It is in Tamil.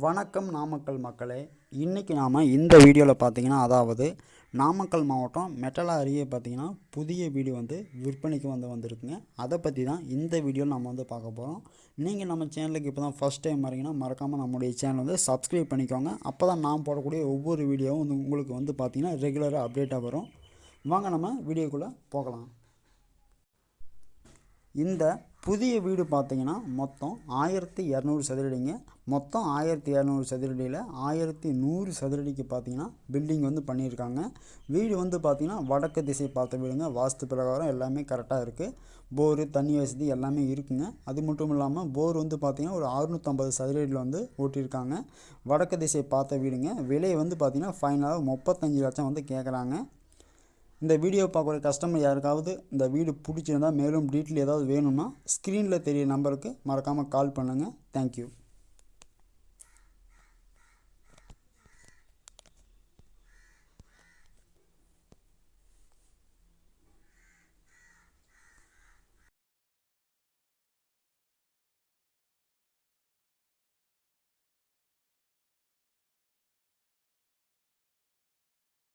வணக்கம் நாமக்கல் மக்களே. இன்றைக்கி நாம் இந்த வீடியோவில் பார்த்தீங்கன்னா அதாவது நாமக்கல் மாவட்டம் மெட்டலா அருகே பார்த்தீங்கன்னா புதிய வீடு வந்து விற்பனைக்கு வந்து வந்திருக்குங்க. அதை பற்றி தான் இந்த வீடியோவில் நம்ம வந்து பார்க்க போகிறோம் நீங்கள் நம்ம சேனலுக்கு இப்போ தான் ஃபஸ்ட் டைம் வரீங்கன்னா மறக்காமல் நம்முடைய சேனல் வந்து சப்ஸ்கிரைப் பண்ணிக்கோங்க. அப்போ தான் நாம் போடக்கூடிய ஒவ்வொரு வீடியோவும் வந்து உங்களுக்கு வந்து பார்த்தீங்கன்னா ரெகுலராக அப்டேட்டாக வரும். வாங்க நம்ம வீடியோக்குள்ளே போகலாம். இந்த புதிய வீடு பார்த்தீங்கன்னா மொத்தம் ஆயிரத்தி இரநூறு சதுரடிங்க. மொத்தம் ஆயிரத்தி இரநூறு சதுரடியில் ஆயிரத்தி நூறு சதுரடிக்கு பார்த்தீங்கன்னா பில்டிங் வந்து பண்ணியிருக்காங்க. வீடு வந்து பார்த்தீங்கன்னா வடக்கு திசை பார்த்த வீடுங்க. வாஸ்து பிரகாரம் எல்லாமே கரெக்டாக இருக்குது போரு தண்ணி வசதி எல்லாமே இருக்குங்க. அது மட்டும் இல்லாமல் போர் வந்து பார்த்தீங்கன்னா ஒரு அறுநூற்றம்பது சதுரடியில் வந்து ஓட்டியிருக்காங்க. வடக்கு திசை பார்த்த வீடுங்க. விலை வந்து பார்த்தீங்கன்னா ஃபைனலாக முப்பத்தஞ்சு லட்சம் வந்து கேட்குறாங்க இந்த வீடியோ பார்க்குற கஸ்டமர் யாருக்காவது இந்த வீடு பிடிச்சிருந்தா மேலும் டீட்டெயில் ஏதாவது வேணும்னா ஸ்க்ரீனில் தெரிய நம்பருக்கு மறக்காமல் கால் பண்ணுங்கள் தேங்க்யூ